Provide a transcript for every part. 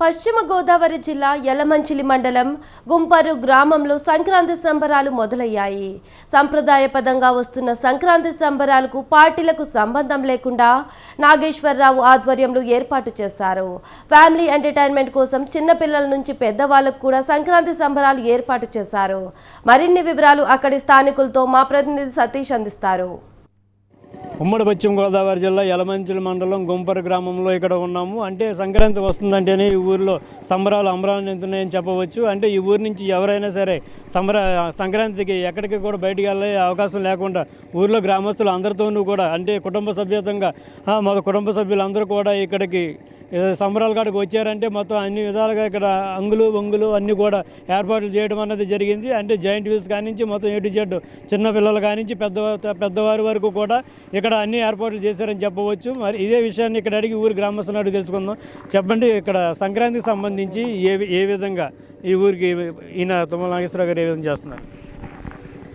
పశ్చిమ గోదావరి జిల్లా యలమంచిలి మండలం గుంపరు గ్రామంలో సంక్రాంతి సంబరాలు మొదలయ్యాయి. సంప్రదాయపదంగా వస్తున్న సంక్రాంతి సంబరాలకు పార్టీలకు సంబంధం లేకుండా నాగేశ్వరరావు ఆధ్వర్యంలో ఏర్పాటు చేశారు. ఫ్యామిలీ ఎంటర్టైన్మెంట్ కోసం చిన్నపిల్లల నుంచి పెద్దవాళ్ళకు కూడా సంక్రాంతి సంబరాలు ఏర్పాటు చేశారు. మరిన్ని వివరాలు అక్కడి స్థానికులతో మా ప్రతినిధి సతీష్ అందిస్తారు. ఉమ్మడి పశ్చిమ గోదావరి జిల్లా యలమంచిలి మండలం గుంపర గ్రామంలో ఇక్కడ ఉన్నాము. అంటే సంక్రాంతి వస్తుందంటేనే ఈ ఊరిలో సంబరాలు అమరాలు ఎంతున్నాయని చెప్పవచ్చు. అంటే ఈ ఊరి నుంచి ఎవరైనా సరే సంబర సంక్రాంతికి ఎక్కడికి కూడా బయటికి వెళ్ళే అవకాశం లేకుండా ఊరిలో గ్రామస్తులు అందరితోనూ కూడా అంటే కుటుంబ సభ్యతంగా మా కుటుంబ సభ్యులందరూ కూడా ఇక్కడికి సంబరాల కాడికి వచ్చారంటే మొత్తం అన్ని విధాలుగా ఇక్కడ అంగులు వంగులు అన్నీ కూడా ఏర్పాట్లు చేయడం అన్నది జరిగింది. అంటే జాయింట్ వీల్స్ కానించి మొత్తం ఏ జెడ్ చిన్న పిల్లలు కానించి పెద్ద పెద్దవారి వరకు కూడా ఇక్కడ అన్ని ఏర్పాట్లు చేశారని చెప్పవచ్చు. మరి ఇదే విషయాన్ని ఇక్కడ అడిగి ఊరి గ్రామస్తులను అడిగి తెలుసుకుందాం. చెప్పండి ఇక్కడ సంక్రాంతికి సంబంధించి ఏ ఏ విధంగా ఈ ఊరికి ఈయన తుమ్మల నాగేశ్వరరావు గారు ఏ విధంగా చేస్తున్నారు?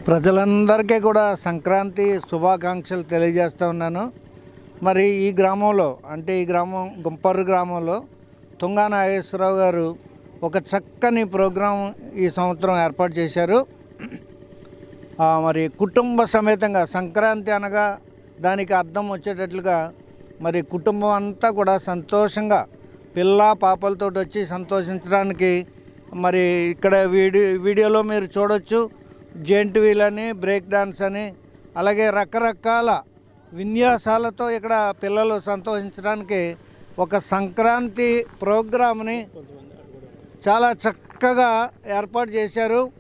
ప్రజలందరికీ కూడా సంక్రాంతి శుభాకాంక్షలు తెలియజేస్తూ ఉన్నాను. మరి ఈ గ్రామంలో అంటే ఈ గ్రామం గుంపర్రు గ్రామంలో తుంగా నాగేశ్వరరావు గారు ఒక చక్కని ప్రోగ్రాం ఈ సంవత్సరం ఏర్పాటు చేశారు. మరి కుటుంబ సమేతంగా సంక్రాంతి అనగా దానికి అర్థం వచ్చేటట్లుగా మరి కుటుంబం అంతా కూడా సంతోషంగా పిల్ల పాపలతో వచ్చి సంతోషించడానికి మరి ఇక్కడ వీడియో వీడియోలో మీరు చూడొచ్చు. జెంట్ వీల్ అని బ్రేక్ డాన్స్ అని అలాగే రకరకాల విన్యాసాలతో ఇక్కడ పిల్లలు సంతోషించడానికి ఒక సంక్రాంతి ప్రోగ్రామ్ని చాలా చక్కగా ఏర్పాటు చేశారు.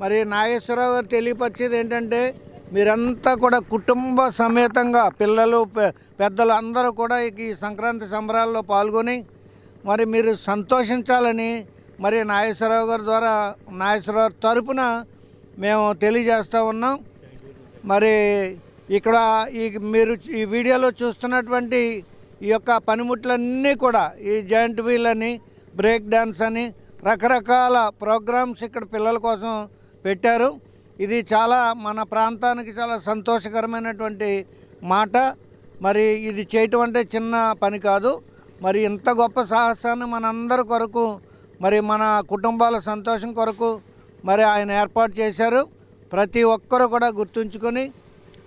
మరి నాగేశ్వరరావు గారు తెలియపరిచేది ఏంటంటే మీరంతా కూడా కుటుంబ సమేతంగా పిల్లలు పె- పెద్దలు అందరూ కూడా ఈ సంక్రాంతి సంబరాల్లో పాల్గొని మరి మీరు సంతోషించాలని మరి నాగేశ్వరరావు గారి ద్వారా నాగేశ్వరరావు తరపున మేము తెలియజేస్తూ ఉన్నాం. మరి ఇక్కడ ఈ మీరు ఈ వీడియోలో చూస్తున్నటువంటి ఈ యొక్క పనిముట్లన్నీ కూడా ఈ జాయింట్ వీల్ అని బ్రేక్ డ్యాన్స్ అని రకరకాల ప్రోగ్రామ్స్ ఇక్కడ పిల్లల కోసం పెట్టారు. ఇది చాలా మన ప్రాంతానికి చాలా సంతోషకరమైనటువంటి మాట. మరి ఇది చేయటం అంటే చిన్న పని కాదు. మరి ఇంత గొప్ప సాహసాన్ని మనందరి కొరకు మరి మన కుటుంబాల సంతోషం కొరకు మరి ఆయన ఏర్పాటు చేశారు. ప్రతి ఒక్కరు కూడా గుర్తుంచుకొని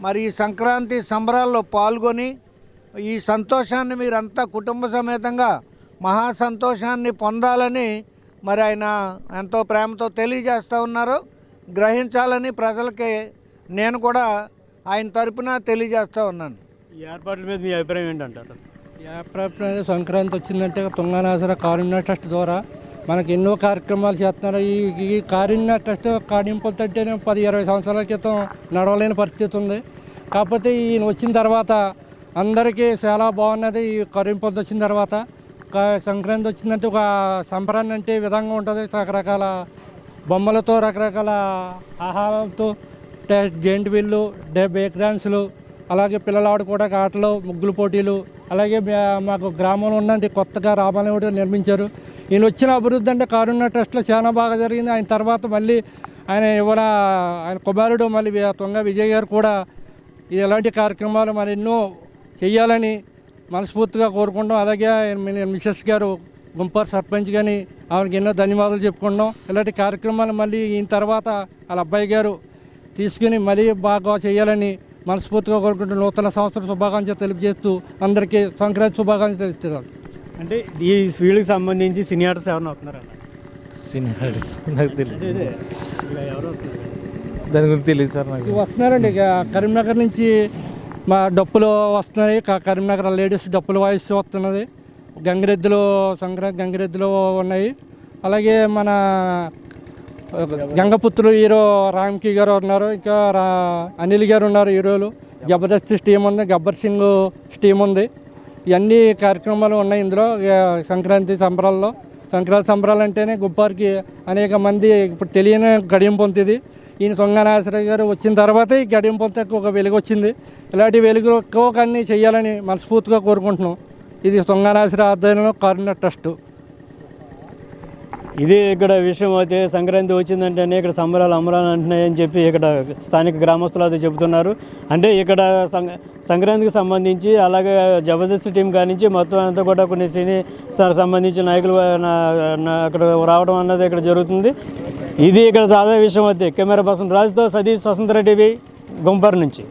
మరి ఈ సంక్రాంతి సంబరాల్లో పాల్గొని ఈ సంతోషాన్ని మీరంతా కుటుంబ సమేతంగా మహా సంతోషాన్ని పొందాలని మరి ఆయన ఎంతో ప్రేమతో తెలియజేస్తూ ఉన్నారు. గ్రహించాలని ప్రజలకి నేను కూడా ఆయన తరపున తెలియజేస్తూ ఉన్నాను. ఈ ఏర్పాట్ల మీద మీ అభిప్రాయం ఏంటంటారు? యాప్రాప్ట్ సంక్రాంతి వచ్చిందంటే తుంగనాసర కారుణ్య ట్రస్ట్ ద్వారా మనకి ఎన్నో కార్యక్రమాలు చేస్తున్నారు. ఈ ఈ కారుణ్య ట్రస్ట్ కాడింపులు అంటేనే పది ఇరవై సంవత్సరాల క్రితం నడవలేని పరిస్థితి ఉంది. కాకపోతే ఈయన వచ్చిన తర్వాత అందరికీ చాలా బాగున్నది ఈ కరింపొద్దు వచ్చిన తర్వాత. సంక్రాంతి వచ్చిందంటే ఒక సంబరాన్ని అంటే విధంగా ఉంటుంది. రకరకాల బొమ్మలతో రకరకాల ఆహారాలతో టెస్ట్ జెంట్ వీళ్ళు డే బేక్ డాన్సులు అలాగే పిల్లలు ఆడుకోవడానికి ఆటలు ముగ్గులు పోటీలు అలాగే మా- మాకు గ్రామంలో ఉన్నది కొత్తగా రామాలయం నిర్మించారు. ఈయన వచ్చిన అభివృద్ధి అంటే కారుణ్య ట్రస్ట్లో చాలా బాగా జరిగింది. ఆయన తర్వాత మళ్ళీ ఆయన ఇవాళ ఆయన కుమారుడు మళ్ళీ తొంగ తుంగ విజయ్ గారు కూడా ఇలాంటి కార్యక్రమాలు మరి ఎన్నో చేయాలని మనస్ఫూర్తిగా కోరుకుంటాం అలాగే మీ- మిసెస్ గారు గుంపర్ సర్పంచ్ కానీ ఆమెకి ఎన్నో ధన్యవాదాలు చెప్పుకుంటాం ఇలాంటి కార్యక్రమాలు మళ్ళీ ఈయన తర్వాత వాళ్ళ అబ్బాయి గారు తీసుకుని మళ్ళీ బాగా చేయాలని మనస్ఫూర్తిగా కోరుకుంటూ నూతన సంవత్సర శుభాకాంక్షలు తెలియజేస్తూ అందరికీ సంక్రాంతి శుభాకాంక్షలు తెలుస్తున్నాను అంటే ఈ ఫీల్డ్కి సంబంధించి సినియార్స్ ఎవరైనా వస్తున్నారన్న సీనియర్స్. నాకు తెలియదు దాని గురించి తెలియదు సార్ నాకు. వస్తున్నారండి ఇక కరీంనగర్ నుంచి మా డప్పులు వస్తున్నాయి కరీంనగర్ లేడీస్ డప్పులు వాయిస్ వస్తున్నది. గంగిరెద్దులు సంక్రాంతి గంగిరెద్దులు ఉన్నాయి. అలాగే మన గంగపుత్రులు హీరో రామ్కి గారు ఉన్నారు ఇంకా అనిల్ గారు ఉన్నారు హీరోలు. జబర్దస్త్ స్టీమ్ ఉంది గబ్బర్ సింగ్ స్టీమ్ ఉంది. ఇవన్నీ కార్యక్రమాలు ఉన్నాయి ఇందులో. సంక్రాంతి సంబరాల్లో. సంక్రాంతి సంబరాలు అంటేనే గుప్పారికి అనేక మంది ఇప్పుడు తెలియని గడియం పొందుతుంది ఈయన సొంగనాశ్రయ గారు వచ్చిన తర్వాత ఈ గడియం పొంతకు ఒక వెలుగు వచ్చింది. ఇలాంటి వెలుగు ఎక్కువ కానీ చేయాలని మనస్ఫూర్తిగా కోరుకుంటున్నాం. ఇది సొంగనాశ్రయ ఆధ్వర్యంలో కారుణ్య ట్రస్ట్. ఇది ఇక్కడ విషయం అయితే సంక్రాంతి వచ్చిందంటేనే ఇక్కడ సంబరాలు అమరాలు అంటున్నాయని చెప్పి ఇక్కడ స్థానిక గ్రామస్తులు అది చెబుతున్నారు. అంటే ఇక్కడ సంక్రాంతికి సంబంధించి అలాగే జబర్దస్త్ టీం కానించి మొత్తం అంతా కూడా కొన్ని సినీ సార్ సంబంధించిన నాయకులు అక్కడ రావడం అన్నది ఇక్కడ జరుగుతుంది. ఇది ఇక్కడ తాజా విషయం అయితే. కెమెరా పర్సన్ రాజుతో సతీష్ స్వతంత్ర టీవీ గుంపర్ నుంచి.